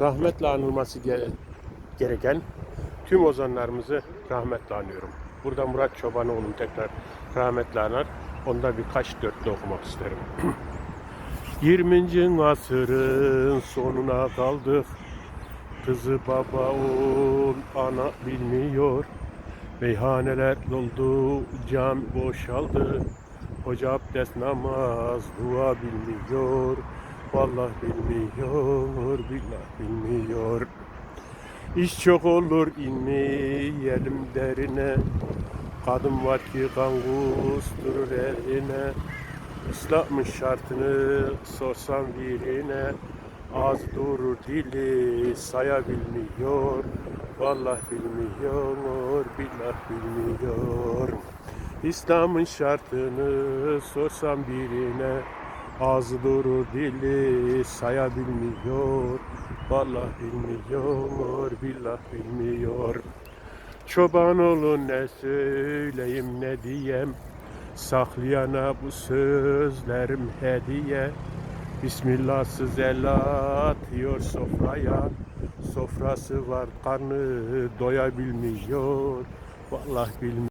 rahmetle anılması ge- gereken tüm ozanlarımızı rahmetle anıyorum. Burada Murat Çobanoğlu'nu tekrar rahmetle anar. Onda birkaç dörtlü okumak isterim. 20. asırın sonuna kaldık. Kızı baba oğul ana bilmiyor. Meyhaneler doldu, cam boşaldı. Hoca abdest namaz, dua bilmiyor. Vallahi bilmiyor, billah bilmiyor. İş çok olur inmeyelim derine. Kadın var ki kan kusturur eline. Islahmış şartını sorsam birine. Az durur dili sayabilmiyor. Vallahi bilmiyor, billah bilmiyor. İslam'ın şartını sorsam birine. Ağzı durur dili sayabilmiyor. Vallahi bilmiyor, billah bilmiyor. Çoban olun ne söyleyeyim ne diyem. Saklayana bu sözlerim hediye. Bismillahsız el atıyor sofraya. Sofrası var karnı doyabilmiyor. Vallahi bilmiyor.